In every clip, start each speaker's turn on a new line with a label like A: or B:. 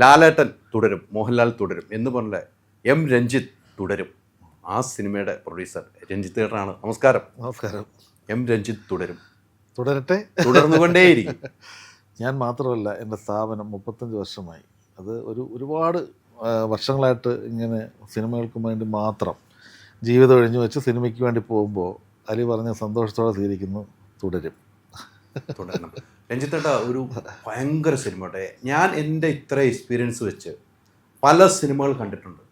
A: ലാലേട്ടൻ തുടരും മോഹൻലാൽ തുടരും എന്ന് പറഞ്ഞ എം രഞ്ജിത്ത് തുടരും. ആ സിനിമയുടെ പ്രൊഡ്യൂസർ രഞ്ജിത്ത് ഏട്ടനാണ് നമസ്കാരം.
B: നമസ്കാരം.
A: എം രഞ്ജിത്ത് തുടരും.
B: തുടരട്ടെ?
A: തുടർന്നുകൊണ്ടേയിരിക്കും.
B: ഞാൻ മാത്രമല്ല എന്റെ സ്ഥാപനം മുപ്പത്തഞ്ച് വർഷമായി. അത് ഒരു ഒരുപാട് വർഷങ്ങളായിട്ട് ഇങ്ങനെ സിനിമകൾക്ക് വേണ്ടി മാത്രം ജീവിതം ഒഴിഞ്ഞു വെച്ച് സിനിമയ്ക്ക് വേണ്ടി പോകുമ്പോൾ അലി പറഞ്ഞ സന്തോഷത്തോടെ സ്വീകരിക്കുന്നു തുടരും.
A: തുടരണം. രഞ്ജിത്തേട്ട ഒരു ഭയങ്കര സിനിമ കേട്ടെ. ഞാൻ എന്റെ ഇത്ര എക്സ്പീരിയൻസ് വെച്ച് പല സിനിമകൾ കണ്ടിട്ടുണ്ട്.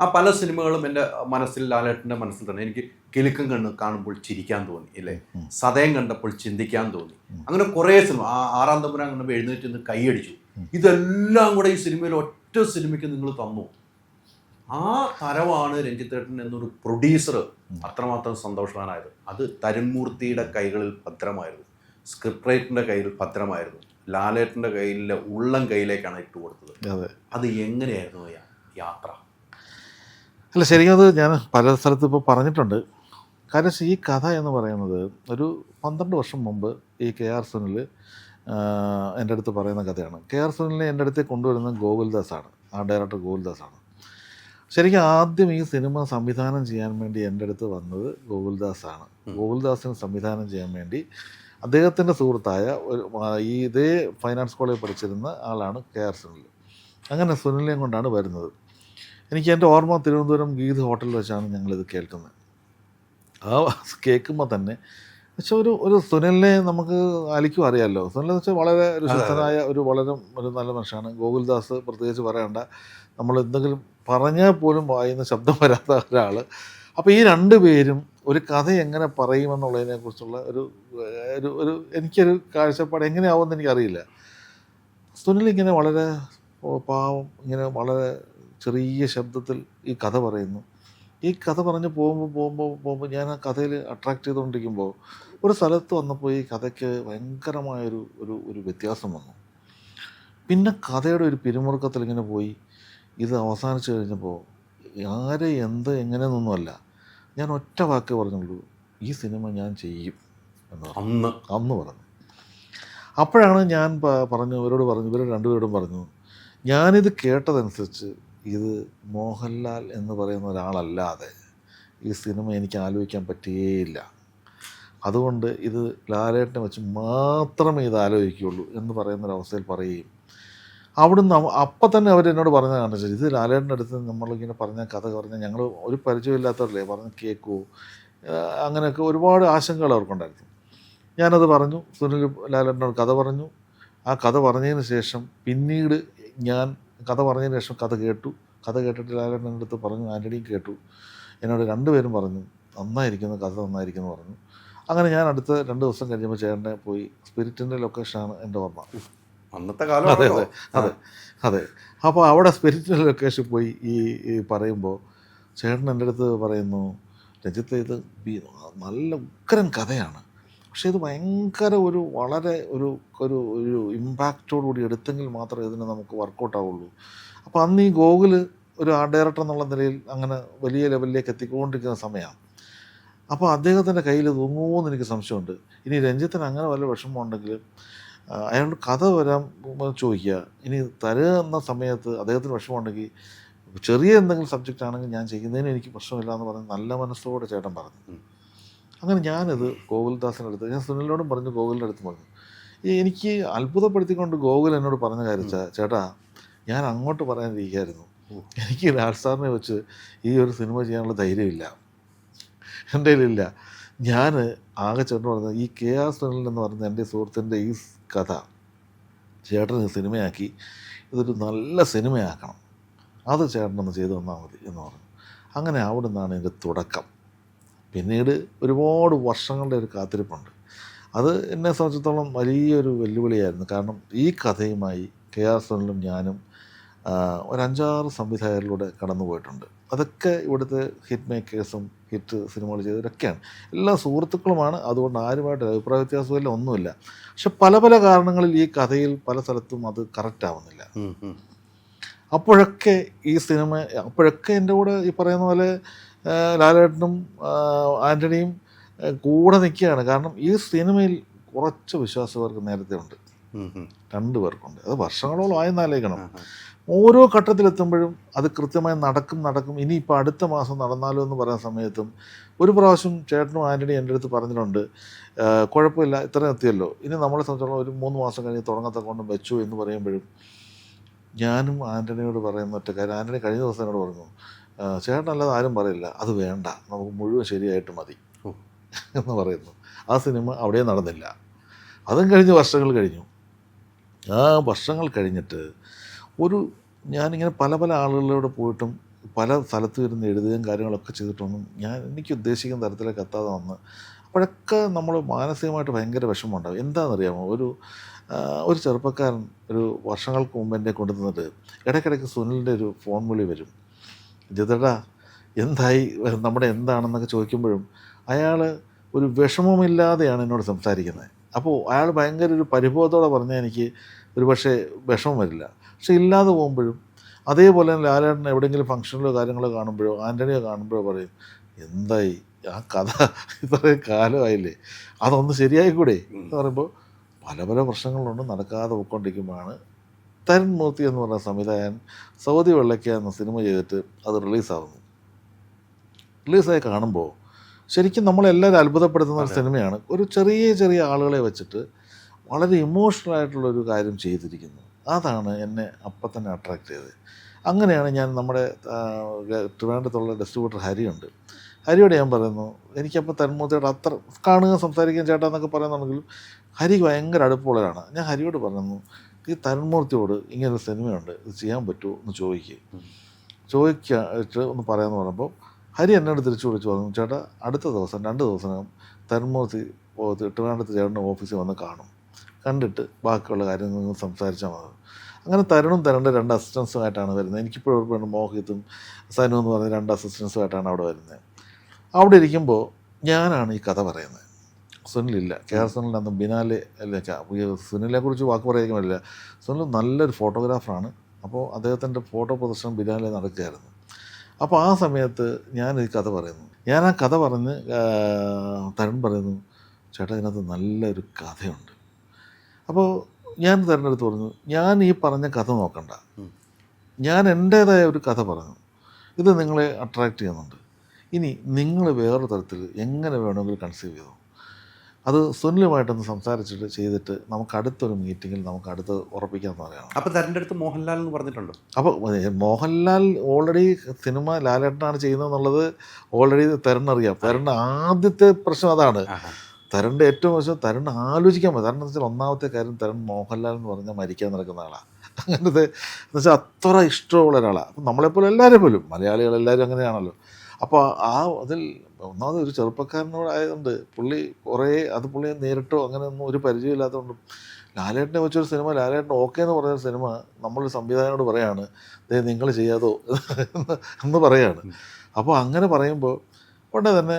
A: ആ പല സിനിമകളും എന്റെ മനസ്സിൽ ലാലേട്ടന്റെ മനസ്സിൽ തന്നെ എനിക്ക് കിലുക്കം കണ്ണ് കാണുമ്പോൾ ചിരിക്കാൻ തോന്നി ഇല്ലേ? സതയം കണ്ടപ്പോൾ ചിന്തിക്കാൻ തോന്നി. അങ്ങനെ കുറേ സിനിമ ആ ആറാം തമ്പുരാൻ കണ്ടപ്പോൾ എഴുന്നേറ്റ് നിന്ന് കൈയടിച്ചു ഇതെല്ലാം കൂടെ ഈ സിനിമയിൽ ഒറ്റ സിനിമയ്ക്ക് നിങ്ങൾ തന്നു. ആ തരമാണ് രഞ്ജിത്തേട്ടൻ എന്നൊരു പ്രൊഡ്യൂസർ അത്രമാത്രം സന്തോഷവാനായത്. അത് തരുൺമൂർത്തിയുടെ കൈകളിൽ ഭദ്രമായിരുന്നു. സ്ക്രിപ്റ്റ് റൈറ്ററിന്റെ കയ്യിൽ പത്രമായിരുന്നു. ലാലേട്ടന്റെ കയ്യിലെ ഉള്ളം കയ്യിലേക്കാണ് ഇട്ട് കൊടുത്തത്.
B: അതെ.
A: അത് എങ്ങനെയായിരുന്നു യാത്ര?
B: അല്ല ശരിക്കും അത് ഞാൻ പല സ്ഥലത്തും ഇപ്പോൾ പറഞ്ഞിട്ടുണ്ട്. കാര്യം ഈ കഥ എന്ന് പറയുന്നത് ഒരു പന്ത്രണ്ട് വർഷം മുമ്പ് ഈ കെ ആർ സുനിൽ എന്റെ അടുത്ത് പറയുന്ന കഥയാണ്. കെ ആർ സുനിലിനെ എന്റെ അടുത്ത് കൊണ്ടുവരുന്നത് ഗോകുൽദാസാണ്. ആ ഡയറക്ടർ ഗോകുൽദാസാണ്. ശരിക്കും ആദ്യം ഈ സിനിമ സംവിധാനം ചെയ്യാൻ വേണ്ടി എന്റെ അടുത്ത് വന്നത് ഗോകുൽദാസാണ്. ഗോകുൽദാസിന് സംവിധാനം ചെയ്യാൻ വേണ്ടി അദ്ദേഹത്തിന്റെ സുഹൃത്തായ ഒരു ഈ ഇതേ ഫൈനാൻസ് കോളേജിൽ പഠിച്ചിരുന്ന ആളാണ് കെ ആർ സുനിൽ. അങ്ങനെ സുനിലിനെയും കൊണ്ടാണ് വരുന്നത്. എനിക്ക് എന്റെ ഓർമ്മ തിരുവനന്തപുരം ഗീത് ഹോട്ടലിൽ വെച്ചാണ് ഞങ്ങളിത് കേൾക്കുന്നത്. ആ കേൾക്കുമ്പോൾ തന്നെ പക്ഷെ ഒരു ഒരു സുനിലിനെ നമുക്ക് അലിക്കും അറിയാമല്ലോ സുനിൽ എന്ന് വെച്ചാൽ വളരെ ഒരു ശുദ്ധനായ ഒരു വളരെ ഒരു നല്ല മനുഷ്യനാണ്. ഗോകുൽദാസ് പ്രത്യേകിച്ച് പറയണ്ട. നമ്മൾ എന്തെങ്കിലും പറഞ്ഞാൽ പോലും വായിന്ന് ശബ്ദം വരാത്ത ഒരാൾ അപ്പോൾ ഈ രണ്ട് പേരും ഒരു കഥ എങ്ങനെ പറയുമെന്നുള്ളതിനെ കുറിച്ചുള്ള ഒരു ഒരു ഒരു എനിക്കൊരു കാഴ്ചപ്പാട് എങ്ങനെയാവുമെന്ന് എനിക്കറിയില്ല. സുനിൽ ഇങ്ങനെ വളരെ പാവം ഇങ്ങനെ വളരെ ചെറിയ ശബ്ദത്തിൽ ഈ കഥ പറയുന്നു. ഈ കഥ പറഞ്ഞ് പോകുമ്പോൾ പോകുമ്പോൾ പോകുമ്പോൾ ഞാൻ ആ കഥയിൽ അട്രാക്ട് ചെയ്തുകൊണ്ടിരിക്കുമ്പോൾ ഒരു സ്ഥലത്ത് വന്നപ്പോൾ ഈ കഥയ്ക്ക് ഭയങ്കരമായൊരു ഒരു ഒരു വ്യത്യാസം വന്നു. പിന്നെ കഥയുടെ ഒരു പിരിമുറുക്കത്തിൽ ഇങ്ങനെ പോയി. ഇത് അവസാനിച്ച് കഴിഞ്ഞപ്പോൾ ആരെ എന്ത് എങ്ങനെയെന്നൊന്നുമല്ല ഞാൻ ഒറ്റ വാക്ക് പറഞ്ഞുള്ളൂ ഈ സിനിമ ഞാൻ ചെയ്യും എന്ന്
A: അന്ന്.
B: അന്ന് പറഞ്ഞു. അപ്പോഴാണ് ഞാൻ പറഞ്ഞു ഇവരോട് പറഞ്ഞു ഇവർ രണ്ടുപേരോടും പറഞ്ഞു ഞാനിത് കേട്ടതനുസരിച്ച് ഇത് മോഹൻലാൽ എന്ന് പറയുന്ന ഒരാളല്ലാതെ ഈ സിനിമ എനിക്ക് ആലോചിക്കാൻ പറ്റിയേയില്ല. അതുകൊണ്ട് ഇത് ലാലേട്ടനെ വെച്ച് മാത്രമേ ഇത് ആലോചിക്കുകയുള്ളൂ എന്ന് പറയുന്നൊരവസ്ഥയിൽ പറയുകയും അവിടുന്ന് അവ- അപ്പം തന്നെ അവർ എന്നോട് പറഞ്ഞതാണ് ശരി ഇത് ലാലേട്ടന്റെ അടുത്ത് നമ്മളിങ്ങനെ പറഞ്ഞ കഥ പറഞ്ഞ ഞങ്ങൾ ഒരു പരിചയമില്ലാത്തവരല്ലേ പറഞ്ഞ് കേൾക്കുമോ അങ്ങനെയൊക്കെ ഒരുപാട് ആശങ്കകൾ അവർക്കുണ്ടായിരുന്നു. ഞാനത് പറഞ്ഞു സുനിൽ ലാലേട്ടനോട് കഥ പറഞ്ഞു. ആ കഥ പറഞ്ഞതിന് ശേഷം പിന്നീട് ഞാൻ കഥ പറഞ്ഞതിന് ശേഷം കഥ കേട്ടു. കഥ കേട്ടിട്ട് ലാലേട്ടന്റെ അടുത്ത് പറഞ്ഞു ആന്റണിയും കേട്ടു. എന്നോട് രണ്ടുപേരും പറഞ്ഞു നന്നായിരിക്കുന്നു കഥ നന്നായിരിക്കുന്നു പറഞ്ഞു. അങ്ങനെ ഞാൻ അടുത്ത രണ്ട് ദിവസം കഴിഞ്ഞപ്പോൾ ചേട്ടനെ പോയി സ്പിരിറ്റിന്റെ ലൊക്കേഷനാണ് എന്റെ ഓർമ്മ.
A: അന്നത്തെ കാലം
B: അതെ അതെ അതെ അതെ. അപ്പോൾ അവിടെ സ്പിരിച്വൽ ലൊക്കേഷൻ പോയി ഈ ഈ പറയുമ്പോൾ ചേട്ടൻ എന്റെ അടുത്ത് പറയുന്നു രഞ്ജിത്ത് ഇത് നല്ല ഉഗ്രൻ കഥയാണ്. പക്ഷെ ഇത് ഭയങ്കര ഒരു വളരെ ഒരു ഒരു ഒരു ഇമ്പാക്റ്റോടുകൂടി എടുത്തെങ്കിൽ മാത്രമേ ഇതിന് നമുക്ക് വർക്കൗട്ട് ആവുള്ളൂ. അപ്പോൾ അന്ന് ഈ ഗോകുൽ ഒരു ആർട്ട് ഡയറക്ടർ എന്നുള്ള നിലയിൽ അങ്ങനെ വലിയ ലെവലിലേക്ക് എത്തിക്കൊണ്ടിരിക്കുന്ന സമയമാണ്. അപ്പോൾ അദ്ദേഹത്തിന്റെ കയ്യിൽ തൂങ്ങുമോ എന്ന് എനിക്ക് സംശയമുണ്ട്. ഇനി രഞ്ജിത്തിന് അങ്ങനെ വല്ല വിഷമമുണ്ടെങ്കിൽ അയാളുടെ കഥ വരാൻ ചോദിക്കുക ഇനി തരുന്ന സമയത്ത് അദ്ദേഹത്തിന് വിഷമമുണ്ടെങ്കിൽ ചെറിയ എന്തെങ്കിലും സബ്ജക്റ്റ് ആണെങ്കിൽ ഞാൻ ചെയ്യുന്നതിന് എനിക്ക് പ്രശ്നമില്ല എന്ന് പറഞ്ഞ് നല്ല മനസ്സോടെ ചേട്ടൻ പറഞ്ഞു. അങ്ങനെ ഞാനിത് ഗോകുൽദാസിന്റെ അടുത്ത് ഞാൻ സുനിലിനോടും പറഞ്ഞു ഗോകുലിന്റെ അടുത്ത് പറഞ്ഞു ഈ എനിക്ക് അത്ഭുതപ്പെടുത്തിക്കൊണ്ട് ഗോകുൽ എന്നോട് പറഞ്ഞ കാര്യം ചേട്ടാ ഞാൻ അങ്ങോട്ട് പറയാനിരിക്കുകയായിരുന്നു. എനിക്ക് രാജ്സാറിനെ സാറിനെ വെച്ച് ഈ ഒരു സിനിമ ചെയ്യാനുള്ള ധൈര്യമില്ല. എന്റെ കയ്യിലില്ല. ഞാൻ ആകെ ചേട്ടൻ പറഞ്ഞത് ഈ കെ ആർ സുനിൽ എന്ന് പറഞ്ഞ എന്റെ സുഹൃത്തിന്റെ ഈ കഥ. ചേട്ടൻ സിനിമയാക്കി. ഇതൊരു നല്ല സിനിമയാക്കണം. അത് ചേട്ടനൊന്ന് ചെയ്തു തന്നാൽ മതി എന്ന് പറഞ്ഞു. അങ്ങനെ അവിടെ നിന്നാണ് എന്റെ തുടക്കം. പിന്നീട് ഒരുപാട് വർഷങ്ങളുടെ ഒരു കാത്തിരിപ്പുണ്ട്. അത് എന്നെ സംബന്ധിച്ചിടത്തോളം വലിയൊരു വെല്ലുവിളിയായിരുന്നു. കാരണം ഈ കഥയുമായി കെ ആർ സുനിലും ഞാനും ഒരു അഞ്ചാറ് സംവിധായകരിലൂടെ കടന്നു പോയിട്ടുണ്ട് അതൊക്കെ ഇവിടുത്തെ ഹിറ്റ് മേക്കേഴ്സും ഹിറ്റ് സിനിമകൾ ചെയ്തവരൊക്കെയാണ്. എല്ലാ സുഹൃത്തുക്കളുമാണ്. അതുകൊണ്ട് ആരുമായിട്ട് അഭിപ്രായ വ്യത്യാസമില്ല ഒന്നുമില്ല. പക്ഷെ പല പല കാരണങ്ങളിൽ ഈ കഥയിൽ പല സ്ഥലത്തും അത് കറക്റ്റ് ആവുന്നില്ല. അപ്പോഴൊക്കെ ഈ സിനിമ അപ്പോഴൊക്കെ എന്റെ കൂടെ ഈ പറയുന്ന പോലെ ലാലേട്ടനും ആന്റണിയും കൂടെ നിൽക്കുകയാണ്. കാരണം ഈ സിനിമയിൽ കുറച്ച് വിശ്വാസവർക്ക് നേരത്തെ ഉണ്ട്. രണ്ട് പേർക്കുണ്ട്. അത് വർഷങ്ങളോളം ആയെന്നാലേക്കണം ഓരോ ഘട്ടത്തിലെത്തുമ്പോഴും അത് കൃത്യമായി നടക്കും നടക്കും. ഇനിയിപ്പോൾ അടുത്ത മാസം നടന്നാലോ എന്ന് പറയുന്ന സമയത്തും ഒരു പ്രാവശ്യം ചേട്ടനും ആന്റണി എന്റെ അടുത്ത് പറഞ്ഞിട്ടുണ്ട് കുഴപ്പമില്ല ഇത്രയും എത്തിയല്ലോ. ഇനി നമ്മളെ സംബന്ധിച്ചോളം ഒരു മൂന്ന് മാസം കഴിഞ്ഞ് തുടങ്ങത്തെ കൊണ്ട് വെച്ചു എന്ന് പറയുമ്പോഴും ഞാനും ആന്റണിയോട് പറയുന്ന ഒറ്റ കാര്യം. ആന്റണി കഴിഞ്ഞ ദിവസം എന്നോട് പറഞ്ഞു "ആ, ചേട്ടനല്ലാതെ ആരും പറയില്ല. അത് വേണ്ട. നമുക്ക് മുഴുവൻ ശരിയായിട്ട് മതി. എന്ന് പറയുന്നു. ആ സിനിമ അവിടെ നടന്നില്ല. അതും കഴിഞ്ഞ് വർഷങ്ങൾ കഴിഞ്ഞു. ആ വർഷങ്ങൾ കഴിഞ്ഞിട്ട് ഒരു ഞാനിങ്ങനെ പല പല ആളുകളിലൂടെ പോയിട്ടും പല സ്ഥലത്ത് ഇരുന്ന് എഴുതുകയും കാര്യങ്ങളൊക്കെ ചെയ്തിട്ടൊന്നും ഞാൻ എനിക്ക് ഉദ്ദേശിക്കുന്ന തരത്തിലേക്ക് എത്താതെ വന്ന് അപ്പോഴൊക്കെ നമ്മൾ മാനസികമായിട്ട് ഭയങ്കര വിഷമമുണ്ടാവും. എന്താണെന്നറിയാമോ? ഒരു ഒരു ചെറുപ്പക്കാരൻ ഒരു വർഷങ്ങൾക്ക് മുമ്പ് എന്നെ കൊണ്ടുവന്നിട്ട് ഇടയ്ക്കിടയ്ക്ക് സുനിലിന്റെ ഒരു ഫോൺ വിളി വരും. ജിതടാ എന്തായി? നമ്മുടെ എന്താണെന്നൊക്കെ ചോദിക്കുമ്പോഴും അയാൾ ഒരു വിഷമമില്ലാതെയാണ് എന്നോട് സംസാരിക്കുന്നത്. അപ്പോൾ അയാൾ ഭയങ്കര ഒരു പരിഭവത്തോടെ പറഞ്ഞാൽ എനിക്ക് ഒരു പക്ഷേ വിഷമം വരില്ല. പക്ഷെ ഇല്ലാതെ പോകുമ്പോഴും അതേപോലെ തന്നെ ലാലേട്ടൻ എവിടെയെങ്കിലും ഫംഗ്ഷനിലോ കാര്യങ്ങളോ കാണുമ്പോഴോ ആന്റണിയോ കാണുമ്പോഴോ പറയും എന്തായി? ആ കഥ ഇത്രയും കാലമായില്ലേ? അതൊന്ന് ശരിയായിക്കൂടെ? എന്ന് പറയുമ്പോൾ പല പല പ്രശ്നങ്ങളുണ്ട് നടക്കാതെ പോയിക്കൊണ്ടിരിക്കുമ്പോഴാണ് തരുൺ മൂർത്തി എന്ന് പറഞ്ഞ സംവിധായകൻ സൗദി വെള്ളയ്ക്ക എന്ന സിനിമ ചെയ്തിട്ട് അത് റിലീസാവുന്നു. റിലീസായി കാണുമ്പോൾ ശരിക്കും നമ്മളെല്ലാവരും അത്ഭുതപ്പെടുത്തുന്ന ഒരു സിനിമയാണ്. ഒരു ചെറിയ ചെറിയ ആളുകളെ വെച്ചിട്ട് വളരെ ഇമോഷണൽ ആയിട്ടുള്ള ഒരു കാര്യം ചെയ്തിരിക്കുന്നു. അതാണ് എന്നെ അപ്പം തന്നെ അട്രാക്ട് ചെയ്തത്. അങ്ങനെയാണ് ഞാൻ നമ്മുടെ ട്രിവാൻഡത്തുള്ള ട്രിവാൻഡ്രത്തുള്ള ഡിസ്ട്രിബ്യൂട്ടർ ഹരിയുണ്ട്. ഹരിയോട് ഞാൻ പറയുന്നു എനിക്കപ്പോൾ തന്മൂർത്തിയോട് അത്ര കാണുക സംസാരിക്കാൻ ചേട്ടാ എന്നൊക്കെ പറയുന്നുണ്ടെങ്കിലും ഹരിക്ക് ഭയങ്കര അടുപ്പമുള്ളവരാണ്. ഞാൻ ഹരിയോട് പറയുന്നു ഈ തന്മൂർത്തിയോട് ഇങ്ങനെ ഒരു സിനിമയുണ്ട് ഇത് ചെയ്യാൻ പറ്റുമോ? എന്ന് ചോദിക്കുക ചോദിക്കായിട്ട് ഒന്ന് പറയാമെന്ന് പറഞ്ഞപ്പോൾ ഹരി എന്നോട് തിരിച്ചു വിളിച്ചു പറഞ്ഞു ചേട്ടാ അടുത്ത ദിവസം രണ്ട് ദിവസം തന്മൂർത്തി ട്രിവാൻഡ്രത്ത് ചേട്ടന്റെ ഓഫീസിൽ വന്ന് കാണും. കണ്ടിട്ട് ബാക്കിയുള്ള കാര്യങ്ങൾ നിങ്ങൾ സംസാരിച്ചാൽ മതി. അങ്ങനെ തരുണും തരണ്ട രണ്ട് അസിസ്റ്റൻസുമായിട്ടാണ് വരുന്നത്. എനിക്കിപ്പോഴും ഓർമ്മയുണ്ട് മോഹിത്തും സനു എന്ന് പറഞ്ഞ രണ്ട് അസിസ്റ്റൻസുമായിട്ടാണ് അവിടെ വരുന്നത്. അവിടെ ഇരിക്കുമ്പോൾ ഞാനാണ് ഈ കഥ പറയുന്നത്. സുനിലില്ല. കെ ആർ സുനിൽ അന്ന് ബിനാലെ അല്ല സുനിലിനെ കുറിച്ച് വാക്ക് പറയാൻ പറ്റില്ല. സുനിൽ നല്ലൊരു ഫോട്ടോഗ്രാഫറാണ് അപ്പോൾ അദ്ദേഹത്തിന്റെ ഫോട്ടോ പ്രദർശനം ബിനാലെ നടക്കുകയായിരുന്നു. അപ്പോൾ ആ സമയത്ത് ഞാൻ ഈ കഥ പറയുന്നു. ഞാൻ ആ കഥ പറഞ്ഞ് തരുൺ പറയുന്നു ചേട്ടാ ഇതിനകത്ത് നല്ലൊരു കഥയുണ്ട്. അപ്പോൾ ഞാൻ തിരഞ്ഞെടുത്ത് പറഞ്ഞു ഞാൻ ഈ പറഞ്ഞ കഥ നോക്കണ്ട. ഞാൻ എന്റേതായ ഒരു കഥ പറഞ്ഞു. ഇത് നിങ്ങളെ അട്രാക്റ്റ് ചെയ്യുന്നുണ്ട്. ഇനി നിങ്ങൾ വേറൊരു തരത്തിൽ എങ്ങനെ വേണമെങ്കിലും കൺസീവ് ചെയ്തു. അത് സുനിലുമായിട്ടൊന്ന് സംസാരിച്ചിട്ട് ചെയ്തിട്ട് നമുക്ക് അടുത്തൊരു മീറ്റിങ്ങിൽ നമുക്ക് അടുത്ത് ഉറപ്പിക്കാമെന്ന് പറയണം
A: അപ്പോൾ തരന്റെ അടുത്ത് മോഹൻലാൽ എന്ന് പറഞ്ഞിട്ടുണ്ടോ?
B: അപ്പോൾ മോഹൻലാൽ ഓൾറെഡി സിനിമ ലാലേട്ടനാണ് ചെയ്യുന്നത് എന്നുള്ളത് ഓൾറെഡി തരുണറിയാം തരണ ആദ്യത്തെ പ്രശ്നം അതാണ്. തരുണിന്റെ ഏറ്റവും വശം തരുൺ ആലോചിക്കാൻ പറ്റും കാരണം എന്ന് വെച്ചാൽ ഒന്നാമത്തെ കാര്യം തരുൺ മോഹൻലാൽ എന്ന് പറഞ്ഞാൽ മരിക്കാൻ നടക്കുന്ന ആളാണ് അങ്ങനത്തെ എന്ന് വെച്ചാൽ അത്ര ഇഷ്ടമുള്ള ഒരാളാണ് അപ്പം നമ്മളെപ്പോലെ എല്ലാവരും പോലും മലയാളികൾ എല്ലാവരും അങ്ങനെയാണല്ലോ. അപ്പോൾ ആ അതിൽ ഒന്നാമത് ഒരു ചെറുപ്പക്കാരനോട് ആയതുകൊണ്ട് പുള്ളി കുറേ അത് പുള്ളിയെ നേരിട്ടോ അങ്ങനെയൊന്നും ഒരു പരിചയമില്ലാത്തതുകൊണ്ട് ലാലേട്ടനെ വെച്ചൊരു സിനിമ ലാലേട്ടൻ ഓക്കെ എന്ന് പറഞ്ഞ സിനിമ നമ്മൾ സംവിധായകനോട് പറയാണ് നിങ്ങൾ ചെയ്യാതോ എന്ന് എന്ന് പറയാണ് അപ്പോൾ അങ്ങനെ പറയുമ്പോൾ ഉടനെ തന്നെ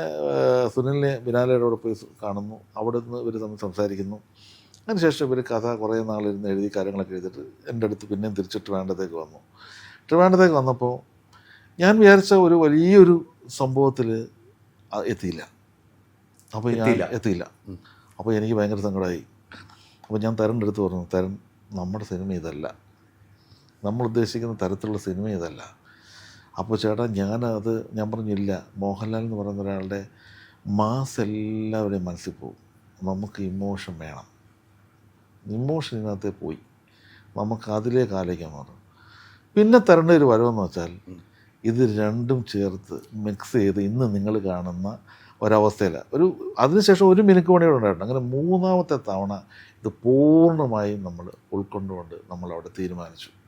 B: സുനിലിനെ ബിനാലയുടെ പോയി കാണുന്നു. അവിടെ നിന്ന് ഇവർ തമ്മിൽ സംസാരിക്കുന്നു. അതിനുശേഷം ഇവർ കഥ കുറേ നാളിരുന്ന് എഴുതി കാര്യങ്ങളൊക്കെ എഴുതിയിട്ട് എന്റെ അടുത്ത് പിന്നെയും തിരിച്ച് ട്രിവാൻഡത്തേക്ക് വന്നു. ട്രിവാൻഡത്തേക്ക് വന്നപ്പോൾ ഞാൻ വിചാരിച്ച ഒരു വലിയൊരു സംഭവത്തിൽ എത്തിയില്ല. അപ്പോൾ ഞാൻ.
A: എത്തിയില്ല.
B: അപ്പോൾ എനിക്ക് ഭയങ്കര സങ്കടമായി അപ്പോൾ ഞാൻ തരന്റെ അടുത്ത് പറഞ്ഞു തരൻ നമ്മുടെ സിനിമ ഇതല്ല. നമ്മൾ ഉദ്ദേശിക്കുന്ന തരത്തിലുള്ള സിനിമ ഇതല്ല. അപ്പോൾ ചേട്ടാ ഞാനത് ഞാൻ പറഞ്ഞില്ല മോഹൻലാൽ എന്ന് പറയുന്ന ഒരാളുടെ മാസ് എല്ലാവരുടെയും മനസ്സിൽ പോകും. നമുക്ക് ഇമോഷൻ വേണം. ഇമോഷൻ ഇതിനകത്ത് പോയി. നമുക്ക് അതിലേക്ക് ആലോചിക്കാൻ മാറും പിന്നെ തരേണ്ട ഒരു വരവെന്ന് വെച്ചാൽ ഇത് രണ്ടും ചേർത്ത് മിക്സ് ചെയ്ത് ഇന്ന് നിങ്ങൾ കാണുന്ന ഒരവസ്ഥയിലാണ് ഒരു അതിനുശേഷം ഒരു മിനുക്ക് പണിയോടെ ഉണ്ടായിട്ടുണ്ട്. അങ്ങനെ മൂന്നാമത്തെ തവണ ഇത് പൂർണമായും നമ്മൾ ഉൾക്കൊണ്ടുകൊണ്ട് നമ്മൾ അവിടെ തീരുമാനിച്ചു.